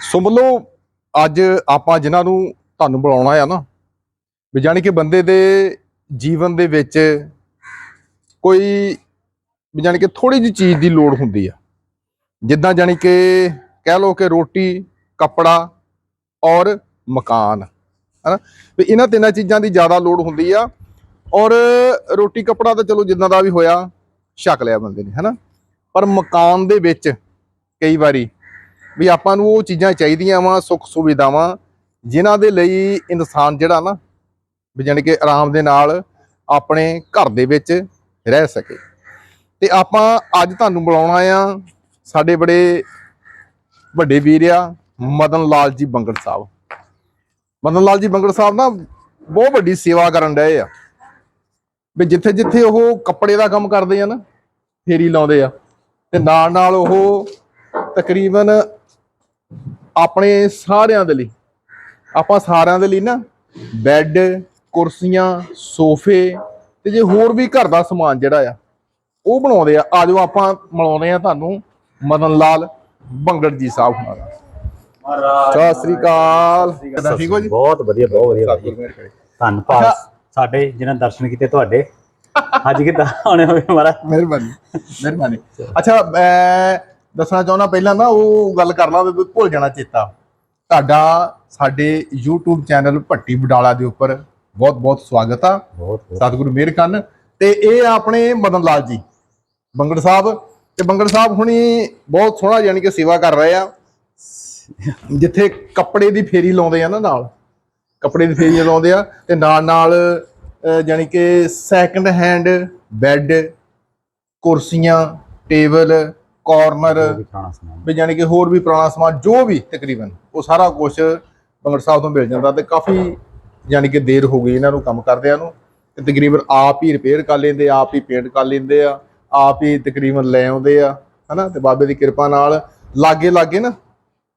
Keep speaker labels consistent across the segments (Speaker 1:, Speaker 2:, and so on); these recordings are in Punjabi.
Speaker 1: ਸੋ ਮਤਲਬ ਅੱਜ ਆਪਾਂ ਜਿਨ੍ਹਾਂ ਨੂੰ ਤੁਹਾਨੂੰ ਬੁਲਾਉਣਾ ਆ ਨਾ, ਵੀ ਜਾਣੀ ਕਿ ਬੰਦੇ ਦੇ ਜੀਵਨ ਦੇ ਵਿੱਚ ਕੋਈ, ਵੀ ਜਾਣੀ ਕਿ ਥੋੜੀ ਜਿਹੀ ਚੀਜ਼ ਦੀ ਲੋੜ ਹੁੰਦੀ ਆ। ਜਿੱਦਾਂ ਜਾਣੀ ਕਿ ਕਹਿ ਲਓ ਕਿ ਰੋਟੀ, ਕੱਪੜਾ ਔਰ ਮਕਾਨ, ਹਨਾ? ਵੀ ਇਹਨਾਂ ਤਿੰਨਾਂ ਚੀਜ਼ਾਂ ਦੀ ਜ਼ਿਆਦਾ ਲੋੜ ਹੁੰਦੀ ਆ ਔਰ ਰੋਟੀ, ਕੱਪੜਾ ਤਾਂ ਚਲੋ ਜਿੱਦਾਂ ਦਾ ਵੀ ਹੋਇਆ, ਛਕ ਲਿਆ ਬੰਦੇ ਨੇ, ਹਨਾ? ਪਰ ਮਕਾਨ ਦੇ ਵਿੱਚ ਕਈ ਵਾਰੀ ਵੀ ਆਪਾਂ ਨੂੰ ਉਹ ਚੀਜ਼ਾਂ ਚਾਹੀਦੀਆਂ ਵਾ, ਸੁੱਖ ਸੁਵਿਧਾਵਾਂ, ਜਿਨ੍ਹਾਂ ਦੇ ਲਈ ਇਨਸਾਨ ਜਿਹੜਾ ਨਾ, ਵੀ ਜਾਣੀ ਕਿ ਆਰਾਮ ਦੇ ਨਾਲ ਆਪਣੇ ਘਰ ਦੇ ਵਿੱਚ ਰਹਿ ਸਕੇ। ਤੇ ਆਪਾਂ ਅੱਜ ਤੁਹਾਨੂੰ ਬੁਲਾਉਣਾ ਆ, ਸਾਡੇ ਬੜੇ ਵੱਡੇ ਵੀਰ ਆ, ਮਦਨ ਲਾਲ ਜੀ ਬੰਗੜ ਸਾਹਿਬ। ਮਦਨ ਲਾਲ ਜੀ ਬੰਗੜ ਸਾਹਿਬ ਨਾ ਬਹੁਤ ਵੱਡੀ ਸੇਵਾ ਕਰਨ ਰਹੇ ਆ। ਵੀ ਜਿੱਥੇ ਜਿੱਥੇ ਉਹ ਕੱਪੜੇ ਦਾ ਕੰਮ ਕਰਦੇ ਆ ਨਾ, ਫੇਰੀ ਲਾਉਂਦੇ ਆ। ਤੇ ਨਾਲ ਨਾਲ ਉਹ ਤਕਰੀਬਨ ਆਪਣੇ ਸਾਰਿਆਂ ਦੇ ਲਈ। ਆਪਾਂ ਸਾਰਿਆਂ ਦੇ ਲਈ ਨਾ ਬੈੱਡ ਕੁਰਸੀਆਂ ਸੋਫੇ ਤੇ ਜੇ ਹੋਰ ਵੀ ਘਰ ਦਾ ਸਮਾਨ ਜਿਹੜਾ ਆ ਉਹ ਬਣਾਉਂਦੇ ਆ। ਆਜੋ ਆਪਾਂ ਮਿਲਾਉਂਦੇ ਆ ਤੁਹਾਨੂੰ ਮਦਨ ਲਾਲ ਬੰਗੜ ਜੀ ਸਾਹਿਬ ਹੁਣਾਂ ਦਾ। ਸਤਿ ਸ੍ਰੀ ਅਕਾਲ। ਕਿੱਦਾਂ ਠੀਕ ਹੋ ਜੀ?
Speaker 2: ਬਹੁਤ ਵਧੀਆ ਬਹੁਤ ਵਧੀਆ ਭਾਜੀ। ਧੰਨਵਾਦ। ਸਾਡੇ ਜਿਨ੍ਹਾਂ ਦਰਸ਼ਨ ਕੀਤੇ ਤੁਹਾਡੇ। ਅੱਜ ਕਿੱਦਾਂ ਆਉਣੇ ਹੋਏ ਮਹਾਰਾਜ?
Speaker 1: ਮਿਹਰਬਾਨੀ ਮਿਹਰਬਾਨੀ। ਅੱਛਾ ਮੈਂ ਦੱਸਣਾ ਚਾਹੁੰਦਾ ਪਹਿਲਾਂ ਨਾ ਉਹ ਗੱਲ ਕਰਨਾ ਵੀ ਭੁੱਲ ਜਾਣਾ ਚੇਤਾ। ਤੁਹਾਡਾ ਸਾਡੇ YouTube ਚੈਨਲ ਭੱਟੀ ਬਡਾਲਾ ਦੇ ਉੱਪਰ ਬਹੁਤ ਬਹੁਤ ਸਵਾਗਤ ਆ। ਸਤਿਗੁਰੂ ਮਿਹਰ ਕਰਨ। ਤੇ ਇਹ ਆ ਆਪਣੇ ਮਦਨ ਲਾਲ ਜੀ। ਬੰਗੜ ਸਾਹਿਬ। ਤੇ ਬੰਗੜ ਸਾਹਿਬ ਹੁਣੀ ਬਹੁਤ ਸੋਹਣਾ ਯਾਨੀ ਕਿ ਸੇਵਾ ਕਰ ਰਹੇ ਆ। ਜਿੱਥੇ ਕੱਪੜੇ ਦੀ ਫੇਰੀ ਲਾਉਂਦੇ ਆ ਨਾ ਨਾਲ। ਕੱਪੜੇ ਦੀ ਫੇਰੀ ਲਾਉਂਦੇ ਆ ਤੇ ਨਾਲ ਨਾਲ ਯਾਨੀ ਕਿ ਸੈਕੰਡ ਹੈਂਡ ਬੈੱਡ ਕੁਰਸੀਆਂ ਟੇਬਲ ਕਾਰਨਰ
Speaker 2: ਵੀ ਖਾਣਾ ਸਮਾਨ
Speaker 1: ਵੀ ਯਾਨੀ ਕਿ ਹੋਰ ਵੀ ਪੁਰਾਣਾ ਸਮਾਨ ਜੋ ਵੀ ਤਕਰੀਬਨ ਉਹ ਸਾਰਾ ਕੁਝ ਬੰਗੜ ਸਾਹਿਬ ਤੋਂ ਮਿਲ ਜਾਂਦਾ ਤੇ ਕਾਫੀ ਯਾਨੀ ਕਿ ਦੇਰ ਹੋ ਗਈ ਇਹਨਾਂ ਨੂੰ ਕੰਮ ਕਰਦਿਆਂ ਨੂੰ ਤੇ ਤਕਰੀਬਨ ਆਪ ਹੀ ਰਿਪੇਅਰ ਕਰ ਲੈਂਦੇ ਆਪ ਹੀ ਪੇਂਟ ਕਰ ਲੈਂਦੇ ਆ ਆਪ ਹੀ ਤਕਰੀਬਨ ਲੈ ਆਉਂਦੇ ਆ ਹਨਾ? ਤੇ ਬਾਬੇ ਦੀ ਕਿਰਪਾ ਨਾਲ ਲਾਗੇ ਲਾਗੇ ਨਾ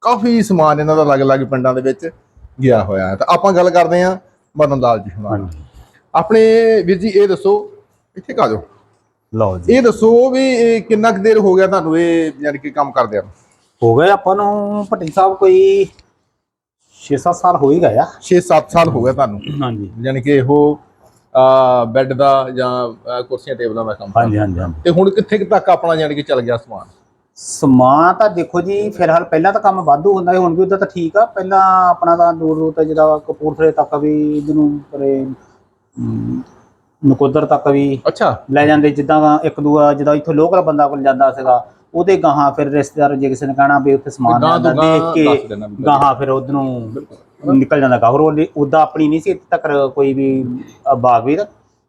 Speaker 1: ਕਾਫੀ ਸਮਾਨ ਇਹਨਾਂ ਦਾ ਅਲੱਗ-ਅਲੱਗ ਪਿੰਡਾਂ ਦੇ ਵਿੱਚ ਗਿਆ ਹੋਇਆ ਹੈ। ਤਾਂ ਆਪਾਂ ਗੱਲ ਕਰਦੇ ਆ ਮਦਨ ਲਾਲ ਜੀ ਹੁਣਾਂ ਆਪਣੇ ਵੀਰ ਜੀ ਇਹ ਦੱਸੋ ਇੱਥੇ ਕਾ ਜਾਓ।
Speaker 2: ਲਓ ਜੀ।
Speaker 1: ਇਹ ਦੱਸੋ ਵੀ ਇਹ ਕਿੰਨਾ ਕੁ ਦੇਰ ਹੋ ਗਿਆ ਤੁਹਾਨੂੰ ਇਹ ਯਾਨੀ ਕਿ ਕੰਮ ਕਰਦਿਆਂ ਨੂੰ?
Speaker 2: ਹੋ ਗਏ ਆਪਾਂ ਨੂੰ ਭੱਟੀ ਸਾਹਿਬ ਕੋਈ 6-7 ਸਾਲ ਹੋ ਹੀ ਗਏ ਆ।
Speaker 1: 6-7 ਸਾਲ ਹੋ ਗਏ ਤੁਹਾਨੂੰ।
Speaker 2: ਹਾਂਜੀ।
Speaker 1: ਯਾਨੀ ਕਿ ਇਹੋ ਆ ਬੈੱਡ ਦਾ ਜਾਂ ਅਹ, ਕੁਰਸੀਆਂ ਟੇਬਲਾਂ ਦਾ ਕੰਮ
Speaker 2: ਹਾਂਜੀ ਹਾਂਜੀ ਹਾਂਜੀ।
Speaker 1: ਤੇ ਹੁਣ ਕਿੱਥੇ ਕੁ ਤੱਕ ਆਪਣਾ ਯਾਨੀ ਕਿ ਚੱਲ ਗਿਆ ਸਮਾਨ?
Speaker 2: ਸਮਾਨ ਤਾਂ ਦੇਖੋ ਜੀ ਫਿਲਹਾਲ ਪਹਿਲਾਂ ਤਾਂ ਕੰਮ ਵਾਧੂ ਹੁੰਦਾ ਸੀ ਹੁਣ ਵੀ ਉਦਾਂ ਤਾਂ ਠੀਕ ਆ। ਪਹਿਲਾਂ ਆਪਣਾ ਤਾਂ ਦੂਰ ਦੂਰ ਤੱਕ ਜਿਹੜਾ ਕਪੂਰਥਲੇ ਤੱਕ ਵੀ ਇਧਰ ਨੂੰ ਪਰੇ ਨਕੋਦਰ ਤੱਕ ਵੀ
Speaker 1: ਅੱਛਾ।
Speaker 2: ਲੈ ਜਾਂਦੇ ਜਿੱਦਾਂ ਇੱਕ ਦੂਆ ਜਦੋਂ ਇੱਥੋਂ ਲੋਕਲ ਬੰਦਾ ਕੋਲ ਜਾਂਦਾ ਸੀਗਾ ਉਹਦੇ ਗਾਹਾਂ ਫਿਰ ਰਿਸ਼ਤੇਦਾਰ ਜੇ ਕਿਸੇ ਨੇ ਕਹਿਣਾ ਵੀ ਉੱਥੇ ਸਮਾਨ
Speaker 1: ਗਾਹਾਂ
Speaker 2: ਦੇਖ ਕੇ ਗਾਹਾਂ ਫਿਰ ਉਧਰ ਨਿਕਲ ਜਾਂਦਾ ਗਾ ਹੋਰ ਉਦਾਂ ਆਪਣੀ ਨਹੀਂ ਸੀ ਇੱਥੇ ਤੱਕ ਕੋਈ ਵੀ ਬਾਗਵੀਰ।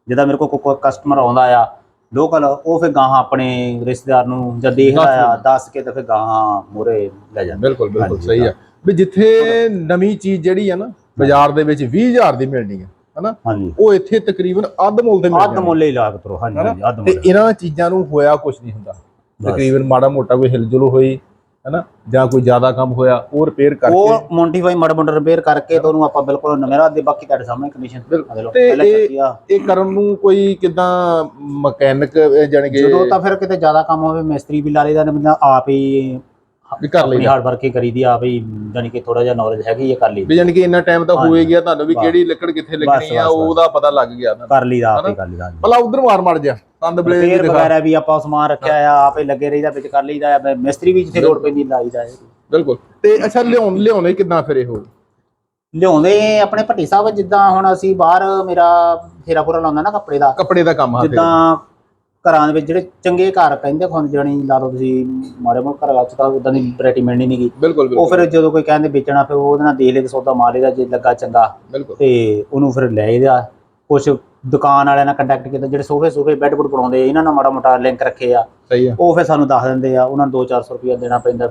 Speaker 2: ਜਿਹਦਾ ਮੇਰੇ ਕੋਲ ਕੋਈ ਕਸਟਮਰ ਆਉਂਦਾ ਆ ਲੋਕਲ ਉਹ ਫਿਰ ਗਾਹਾਂ ਆਪਣੇ ਰਿਸ਼ਤੇਦਾਰ ਨੂੰ ਜਦ ਦੇਖਦਾ ਆ ਦੱਸ ਕੇ ਤਾਂ ਫਿਰ ਗਾਹਾਂ ਮੂਹਰੇ ਲੈ ਜਾਂਦਾ।
Speaker 1: ਬਿਲਕੁਲ ਬਿਲਕੁਲ ਸਹੀ ਆ। ਵੀ ਜਿੱਥੇ ਨਵੀਂ ਚੀਜ਼ ਜਿਹੜੀ ਆ ਨਾ ਬਾਜ਼ਾਰ ਦੇ ਵਿੱਚ 20000 ਦੀ ਮਿਲਣੀ ਹੈ ਹਨਾ?
Speaker 2: ਹਾਂਜੀ।
Speaker 1: ਉਹ ਇੱਥੇ ਤਕਰੀਬਨ ਅੱਧ ਮੁੱਲ ਤੇ ਮਿਲ
Speaker 2: ਅੱਧ। ਮੁੱਲ ਹੀ ਲਾਗ ਤਰੋ। ਹਾਂਜੀ? ਹਾਂਜੀ ਅੱਧ
Speaker 1: ਤੇ
Speaker 2: ਮੁੱਲ।
Speaker 1: ਇਹਨਾਂ ਚੀਜ਼ਾਂ ਨੂੰ ਹੋਇਆ ਕੁਝ ਨਹੀਂ ਹੁੰਦਾ। ਤਕਰੀਬਨ ਮਾੜਾ ਮੋਟਾ ਕੋਈ ਹਿਲਜੁਲ ਹੋਈ ਹਨਾ? ਜਾਂ ਕੋਈ ਜ਼ਿਆਦਾ ਕੰਮ ਹੋਇਆ ਉਹ ਰਿਪੇਅਰ ਕਰਕੇ।
Speaker 2: ਉਹ ਮੋਡੀਫਾਈ ਮੜ ਮੜ ਰਿਪੇਅਰ ਕਰਕੇ ਤੇ ਉਹਨੂੰ ਆਪਾਂ ਬਿਲਕੁਲ ਨਵੇਰਾ ਦੇ ਬਾਕੀ ਤੁਹਾਡੇ ਸਾਹਮਣੇ ਕੰਡੀਸ਼ਨ
Speaker 1: ਬਿਲਕੁਲ। ਤੇ ਇਹ- ਇਹ ਕਰਨ ਨੂੰ ਕੋਈ ਕਿਦਾਂ ਮਕੈਨਿਕ ਜਾਣੀ ਕਿ
Speaker 2: ਜਦੋਂ ਤਾਂ ਫਿਰ ਕਿਤੇ ਜ਼ਿਆਦਾ ਕੰਮ ਹੋਵੇ ਮਿਸਤਰੀ ਵੀ ਲਾ ਲਈਦਾ ਨੇ ਬੰਦਾ ਆਪ ਹੀ
Speaker 1: ਵੀ ਕਰ ਲਈ
Speaker 2: ਹਾਰਡ ਵਰਕ ਹੀ ਕਰੀਦੀ ਆ, ਹੀ ਜਾਨੀ ਕਿ ਥੋੜਾ ਜਿਹਾ ਨੌਲੇਜ ਹੈਗੀ ਹੈ ਕਰ ਲਈ
Speaker 1: ਵੀ ਜਾਣੀ ਕਿ ਇੰਨਾ ਟਾਈਮ ਤਾਂ। ਹੋਏ ਗਿਆ ਤੁਹਾਨੂੰ ਵੀ। ਕਿਹੜੀ ਲੱਕੜ ਕਿੱਥੇ ਲੱਗਣੀ ਆ। ਉਹਦਾ ਪਤਾ ਲੱਗ ਗਿਆ
Speaker 2: ਕਰ ਲਈਦਾ ਆਪ ਹੀ? ਕਰ ਲਈਦਾ
Speaker 1: ਭਲਾ ਉਧਰ ਮਾਰ ਮੜ ਜਾ ਤੰਦ ਬਲੇ
Speaker 2: ਰਿਪੇਅਰ ਵਗੈਰਾ ਵੀ ਆਪਾਂ ਸਮਾਨ ਰੱਖਿਆ ਆ ਆਪੇ ਲੱਗੇ ਰਹੀਦਾ ਵਿੱਚ ਕਰ ਲਈਦਾ ਆ ਮਿਸਤਰੀ ਵੀ ਜਿੱਥੇ ਲੋੜ ਪੈਂਦੀ ਲਾਈਦਾ ਹੈ
Speaker 1: ਬਿਲਕੁਲ ਤੇ ਅੱਛਾ ਲਿਆਉਣ ਲਿਆਉਣੇ ਕਿਦਾਂ ਫਿਰ ਇਹ
Speaker 2: ਲਿਆਉਂਦੇ ਆਪਣੇ ਭੱਟੀ ਸਾਹਿਬ ਜਿੱਦਾਂ ਹੁਣ ਅਸੀਂ ਬਾਹਰ ਮੇਰਾ ਫੇਰਾ ਪੂਰਾ ਲਾਉਂਦਾ ਨਾ ਕੱਪੜੇ ਦਾ
Speaker 1: ਕੱਪੜੇ ਦਾ ਕੰਮ ਆ ਫਿਰ।
Speaker 2: ਜਿੱਦਾਂ ਘਰਾਂ ਦੇ ਵਿੱਚ ਜਿਹੜੇ ਚੰਗੇ ਘਰ ਕਹਿੰਦੇ ਖੁੰਦ ਜਣੀ ਲਾ ਲਓ ਤੁਸੀਂ ਮਾੜੇ ਮੋਟੇ ਘਰਾਂ ਚ ਤਾਂ ਉਦਾਂ ਦੀ ਵੈਰਾਈਟੀ ਮਿਲਣੀ ਨਹੀਂਗੀ
Speaker 1: ਬਿਲਕੁਲ
Speaker 2: ਉਹ
Speaker 1: ਬਿਲਕੁਲ।
Speaker 2: ਫਿਰ ਜਦੋਂ ਕੋਈ ਕਹਿੰਦੇ ਵੇਚਣਾ ਫਿਰ ਉਹਦੇ ਨਾਲ ਦੇਖ ਲੈ ਤੇ ਸੌਦਾ ਮਾਰ ਲਈਦਾ ਜੇ ਲੱਗਾ ਚੰਗਾ।
Speaker 1: ਬਿਲਕੁਲ।
Speaker 2: ਤੇ ਉਹਨੂੰ ਫਿਰ ਲੈ ਇਹਦਾ ਕੁਝ ਦੁਕਾਨ ਵਾਲਿਆਂ ਨਾਲ ਕੰਟੈਕਟ ਕੀਤਾ ਜਿਹੜੇ ਸੋਫੇ ਸੋਫੇ ਬੈੱਡ ਬੁੱਡ ਬਣਾਉਂਦੇ ਇਹਨਾਂ ਨਾਲ ਮਾੜਾ ਮੋਟਾ ਲਿੰਕ ਰੱਖੇ ਆ।
Speaker 1: ਸਹੀ ਆ।
Speaker 2: ਉਹ ਫਿਰ ਸਾਨੂੰ ਦੱਸ ਦਿੰਦੇ ਆ ਉਹਨਾਂ ਨੂੰ 2-400 ਰੁਪਇਆ ਦੇਣਾ ਪੈਂਦਾ।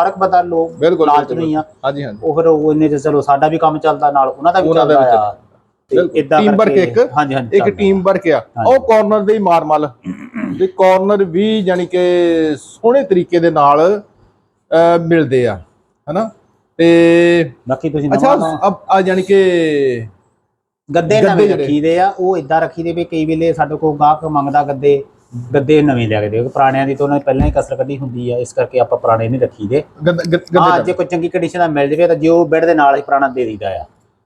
Speaker 2: ਹਰ ਇੱਕ ਬੰਦਾ ਲੋਕ
Speaker 1: ਬਿਲਕੁਲ
Speaker 2: ਲਾਲਚ। ਨਹੀਂ ਆ।
Speaker 1: ਹਾਂਜੀ ਹਾਂਜੀ।
Speaker 2: ਉਹ ਫਿਰ ਉਹ ਇੰਨੇ ਚ ਚਲੋ ਸਾਡਾ ਵੀ ਕੰਮ ਚੱਲਦਾ ਨਾਲ ਉਹਨਾਂ ਦਾ ਵੀ ਚੱਲਦਾ ਆ। ਇਦਾਂ
Speaker 1: Team work ਇੱਕ,
Speaker 2: ਹਾਂਜੀ ਹਾਂਜੀ
Speaker 1: ਇੱਕ। ਟੀਮ ਵਰਕ ਆ। ਉਹ ਕਾਰਨਰ ਦੇ ਹੀ ਮਾਰ ਮਲ। ਵੀ ਕਾਰਨਰ ਵੀ ਜਾਨੀ ਕਿ ਸੋਹਣੇ ਤਰੀਕੇ ਦੇ ਨਾਲ ਮਿਲਦੇ ਆ ਹਨਾ? ਤੇ
Speaker 2: ਬਾਕੀ ਤੁਸੀਂ
Speaker 1: ਅੱਛਾ ਆ ਜਾਨੀ ਕਿ
Speaker 2: ਗੱਦੇ ਨਵੇਂ। ਰੱਖੀਦੇ ਆ ਉਹ ਇਦਾਂ ਰੱਖੀਦੇ ਵੀ ਕਈ ਵੇਲੇ ਸਾਡੇ ਕੋਲ ਗਾਹਕ ਮੰਗਦਾ ਗੱਦੇ ਗੱਦੇ ਨਵੇਂ ਲਿਆ ਕੇ ਦਿਓ। ਪੁਰਾਣਿਆਂ ਦੀ ਤਾਂ ਉਹਨਾਂ ਨੇ ਪਹਿਲਾਂ ਹੀ ਕਸਰ ਕੱਢੀ ਹੁੰਦੀ ਆ ਇਸ ਕਰਕੇ ਆਪਾਂ ਪੁਰਾਣੇ ਨਹੀਂ ਰੱਖੀਦੇ। ਹਾਂ ਜੇ ਕੋਈ ਚੰਗੀ ਕੰਡੀਸ਼ਨ ਦਾ ਮਿਲ ਜਾਵੇ ਤਾਂ ਜੇ ਉਹ ਬੈੱਡ ਦੇ ਨਾਲ ਹੀ ਪੁਰਾਣਾ ਦੇ ਦਿੰਦਾ ਆ।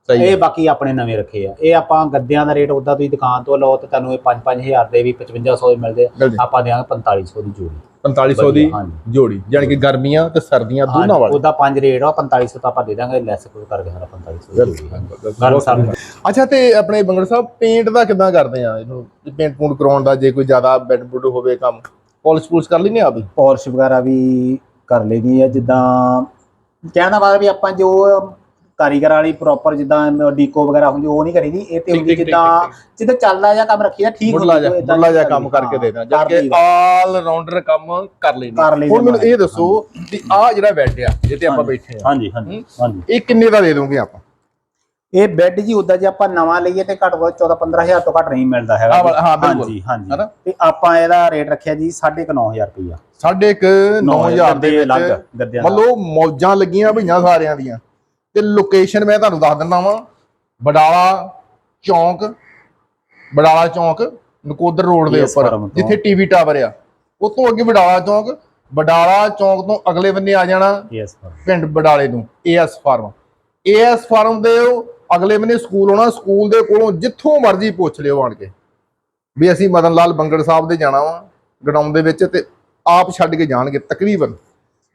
Speaker 1: ਸਹੀ
Speaker 2: ਇਹ। ਬਾਕੀ ਆਪਣੇ ਨਵੇਂ ਰੱਖੇ ਆ ਇਹ ਆਪਾਂ ਗੱਦਿਆਂ ਦਾ ਰੇਟ ਉਦਾਂ ਤੁਸੀਂ ਦੁਕਾਨ ਤੋਂ ਲਓ ਤੇ ਤੁਹਾਨੂੰ ਇਹ 5-5000 ਦੇ ਵੀ 5500 ਦੇ ਮਿਲਦੇ। ਆਪਾਂ ਦਿਆਂਗੇ 4500 ਦੀ ਜੋੜੀ
Speaker 1: 4500 ਦੀ। ਜੋੜੀ ਯਾਨੀ ਕਿ ਗਰਮੀਆਂ ਤੇ ਸਰਦੀਆਂ ਦੋਨਾਂ ਵਾਲੇ
Speaker 2: ਉਹਦਾ 5 ਰੇਟ ਆ 4500 ਤਾਂ ਆਪਾਂ ਦੇ ਦਾਂਗੇ ਲੈਸ ਕੋਈ ਕਰਕੇ ਸਾਰਾ 4500 ਦੀ ਜੋੜੀ ਆ। ਗਰਮ ਸਰਦ
Speaker 1: ਅੱਛਾ ਤੇ ਆਪਣੇ ਬੰਗੜ ਸਾਹਿਬ ਪੇਂਟ ਦਾ ਕਿਦਾਂ ਕਰਦੇ ਆ ਇਹਨੂੰ ਪੇਂਟ ਪੂੰਟ ਕਰਾਉਣ ਦਾ ਜੇ ਕੋਈ ਜ਼ਿਆਦਾ ਬੈਡ ਬੁੱਡ ਹੋਵੇ ਕੰਮ ਪਾਲਿਸ਼ ਪੂਲਿਸ਼ ਕਰ ਲੈਨੇ ਆ ਵੀ
Speaker 2: ਪੌਰਸ਼ ਵਗੈਰਾ ਵੀ ਕਰ ਲੈਣੀ ਆ ਜਿੱਦਾਂ ਕਹਿਣ ਮਤਲਬ ਵੀ ਆਪਾਂ ਜੋ ਕਾਰੀਗਰ ਵਾਲੀ ਪ੍ਰੋਪਰ ਜਿੱਦਾਂ ਡੀਕੋ ਵਗੈਰਾ ਹੁੰਦੀ ਉਹ ਨਹੀਂ ਕਰੀਦੀ ਇਹ ਤੇ ਹੁੰਦੀ ਜਿੱਦਾਂ ਜਿੱਦਾਂ ਚੱਲਦਾ ਜਾਂ ਕੰਮ ਰੱਖੀਦਾ ਠੀਕ ਹੁੰਦੀ
Speaker 1: ਜਿਹਾ
Speaker 2: ਨਹੀਂ
Speaker 1: ਕੰਮ ਕਰਕੇ
Speaker 2: ਕਰੀਦੀ।
Speaker 1: ਦੇਣਾ ਜਦ ਕਿ। ਆਲ ਰਾਉਂਡਰ ਕੰਮ ਕਰ ਲੈਂਦੇ ਹੁਣ ਮੈਨੂੰ ਇਹ। ਦੱਸੋ ਕਿ ਆ ਜਿਹੜਾ ਬੈੱਡ ਆ ਜਿੱਤੇ ਆਪਾਂ ਬੈਠੇ ਆ
Speaker 2: ਹਾਂਜੀ ਹਾਂਜੀ ਹਾਂਜੀ
Speaker 1: ਇਹ ਕਿੰਨੇ ਦਾ ਦੇ ਦੋਗੇ ਆਪਾਂ
Speaker 2: ਇਹ ਬੈੱਡ ਜੀ ਉਦਾਂ ਜੇ ਆਪਾਂ ਨਵਾਂ ਲਈਏ ਤੇ ਘੱਟ ਤੋਂ 14 15000 ਤੋਂ ਘੱਟ ਨਹੀਂ ਮਿਲਦਾ ਹੈਗਾ
Speaker 1: ਹਾਂ,
Speaker 2: ਜੀ।
Speaker 1: ਹਾਂ, ਬਿਲਕੁਲ।
Speaker 2: ਹਾਂਜੀ ਹਾਂਜੀ? ਤੇ ਆਪਾਂ ਇਹਦਾ ਰੇਟ ਰੱਖਿਆ ਜੀ 9500 ਰੁਪਇਆ
Speaker 1: ਸਾਢੇ ਕ 9000 ਦੇ ਵਿੱਚ
Speaker 2: ਦਾ
Speaker 1: ਮਤਲਬ ਮੌਜਾਂ ਲੱਗੀਆਂ ਭਈਆਂ ਸਾਰਿਆਂ ਦੀਆਂ ਤੇ ਲੋਕੇਸ਼ਨ ਮੈਂ ਤੁਹਾਨੂੰ ਦੱਸ ਦਿੰਦਾ ਵਾਂ। ਬਡਾਲਾ ਚੌਂਕ ਬਡਾਲਾ ਚੌਂਕ ਨਕੋਦਰ ਰੋਡ ਦੇ ਉੱਪਰ। ਜਿੱਥੇ ਟੀਵੀ ਟਾਵਰ ਆ। ਤੋਂ ਅੱਗੇ ਬਡਾਲਾ ਚੌਂਕ ਬਡਾਲਾ ਚੌਂਕ ਤੋਂ ਅਗਲੇ ਬੰਨੇ ਆ ਜਾਣਾ ਪਿੰਡ ਬਡਾਲੇ ਨੂੰ ਏਐਸ ਫਾਰਮ ਏਐਸ ਫਾਰਮ ਦੇ ਉਹ ਅਗਲੇ ਬੰਨੇ ਸਕੂਲ ਹੋਣਾ ਸਕੂਲ ਦੇ ਕੋਲੋਂ ਜਿੱਥੋਂ ਮਰਜ਼ੀ ਪੁੱਛ ਲਿਓ ਆਣ ਕੇ। ਵੀ ਅਸੀਂ ਮਦਨ ਲਾਲ ਬੰਗੜ ਸਾਹਿਬ ਦੇ ਜਾਣਾ ਵਾ ਗਡਾਊਨ ਦੇ ਵਿੱਚ ਤੇ ਆਪ ਛੱਡ ਕੇ ਜਾਣਗੇ ਤਕਰੀਬਨ।